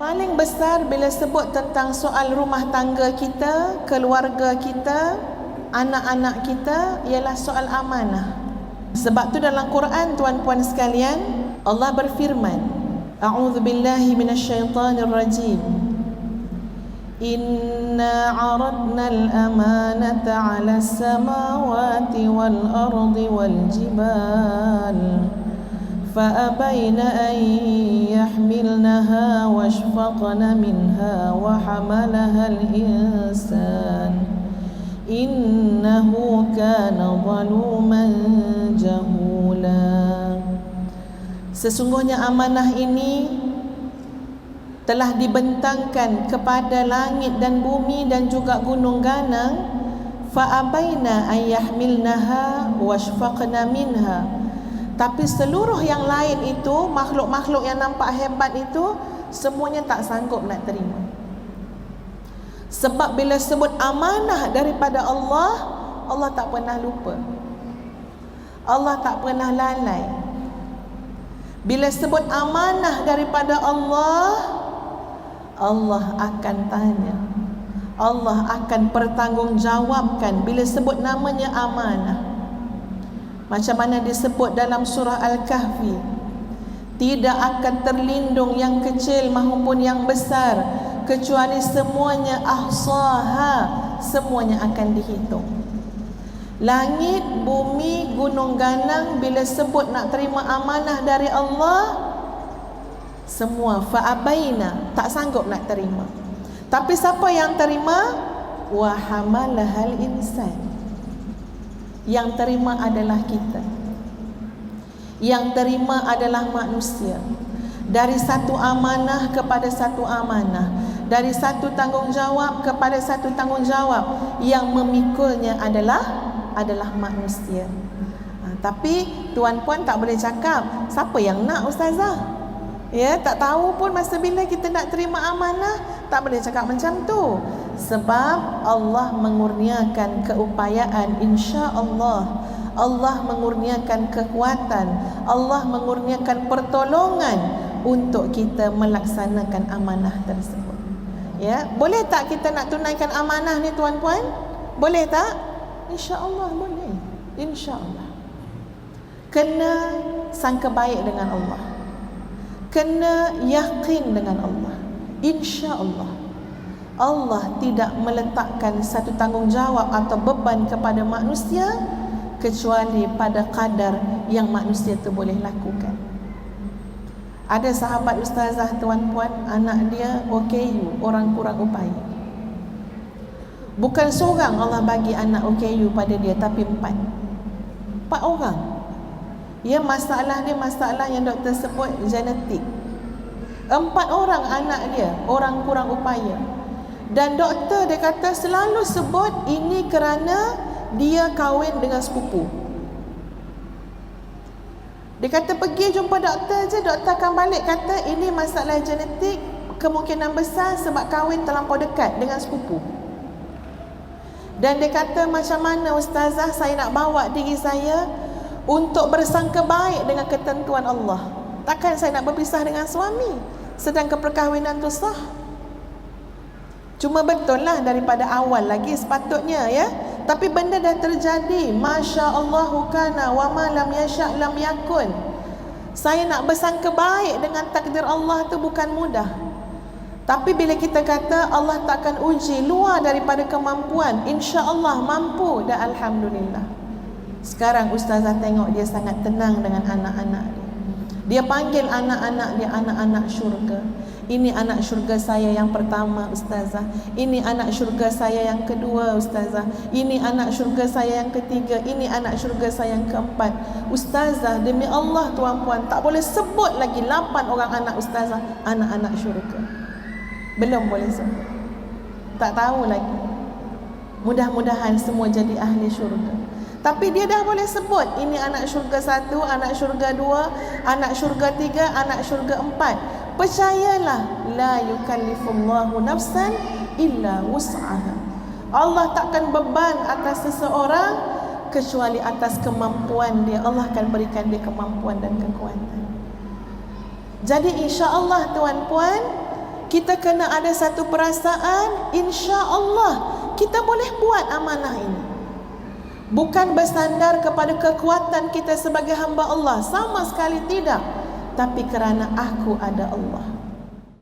Paling besar bila sebut tentang soal rumah tangga kita, keluarga kita, anak-anak kita ialah soal amanah. Sebab tu dalam Quran tuan-puan sekalian, Allah berfirman, A'udzu billahi minasyaitonir rajim. Inna 'aradna al-amanata 'ala as-samawati wal-ardi wal-jibal. فأبين أن يحملنها واشفقن منها وحملها الإنسان إنه كان ظلوما جهولا Sesungguhnya amanah ini telah dibentangkan kepada langit dan bumi dan juga gunung ganang fa'abaina an yahmilnaha washfaqna minha tapi seluruh yang lain itu makhluk-makhluk yang nampak hebat itu semuanya tak sanggup nak terima. Sebab bila sebut amanah daripada Allah, Allah tak pernah lupa. Allah tak pernah lalai. Bila sebut amanah daripada Allah, Allah akan tanya. Allah akan pertanggungjawabkan bila sebut namanya amanah macam mana disebut dalam surah Al-Kahfi? Tidak akan terlindung yang kecil maupun yang besar kecuali semuanya ahsaha semuanya akan dihitung. Langit bumi gunung ganang bila sebut nak terima amanah dari Allah semua fa'abaina tak sanggup nak terima. Tapi siapa yang terima? Wa hamalahal insan yang terima adalah kita. Yang terima adalah manusia. Dari satu amanah kepada satu amanah. Dari satu tanggungjawab kepada satu tanggungjawab. Yang memikulnya adalah adalah manusia. Ha, Tapi tuan puan tak boleh cakap Siapa yang nak ustazah? Ya, tak tahu pun masa bila kita nak terima amanah Tak boleh cakap macam tu. Sebab Allah mengurniakan keupayaan insya Allah mengurniakan kekuatan. Allah mengurniakan pertolongan untuk kita melaksanakan amanah tersebut. Ya boleh tak kita nak tunaikan amanah ni tuan-puan? Boleh tak? Insya Allah boleh. Insya Allah kena sangka baik dengan Allah. Kena yakin dengan Allah insya Allah tidak meletakkan satu tanggungjawab atau beban kepada manusia kecuali pada kadar yang manusia itu boleh lakukan. Ada sahabat ustazah tuan-puan, anak dia OKU, orang kurang upaya. Bukan seorang Allah bagi anak OKU pada dia tapi empat. Empat orang. Ya masalah dia masalah yang doktor sebut genetik. Empat orang anak dia orang kurang upaya. Dan doktor dia kata selalu sebut ini kerana dia kahwin dengan sepupu. Dia kata pergi jumpa doktor je, doktor akan balik kata ini masalah genetik, kemungkinan besar sebab kahwin terlampau dekat dengan sepupu. Dan dia kata macam mana ustazah saya nak bawa diri saya untuk bersangka baik dengan ketentuan Allah. Takkan saya nak berpisah dengan suami sedangkan perkahwinan tu sah. Cuma betul lah daripada awal lagi sepatutnya ya. Tapi benda dah terjadi. Masya Allah kana wa ma lam yasha' lam yakun. Saya nak bersangka baik dengan takdir Allah tu bukan mudah. Tapi bila kita kata Allah takkan uji luar daripada kemampuan, insya Allah mampu dan Alhamdulillah. Sekarang Ustazah tengok dia sangat tenang dengan anak-anak dia. Dia panggil anak-anak dia anak-anak syurga. Ini anak syurga saya yang pertama ustazah. Ini anak syurga saya yang kedua ustazah. Ini anak syurga saya yang ketiga. Ini anak syurga saya yang keempat. Ustazah demi Allah tuan puan tak boleh sebut lagi lapan orang anak ustazah anak-anak syurga. Belum boleh sebut. Tak tahu lagi. Mudah-mudahan semua jadi ahli syurga. Tapi dia dah boleh sebut ini anak syurga satu, anak syurga dua, anak syurga tiga, anak syurga empat. Percayalah la yukallifullahu nafsan illa wus'aha. Allah takkan beban atas seseorang kecuali atas kemampuan dia. Allah akan berikan dia kemampuan dan kekuatan. Jadi insya Allah tuan-puan kita kena ada satu perasaan insya Allah kita boleh buat amanah ini bukan bersandar kepada kekuatan kita sebagai hamba Allah. Sama sekali tidak. Tapi kerana aku ada Allah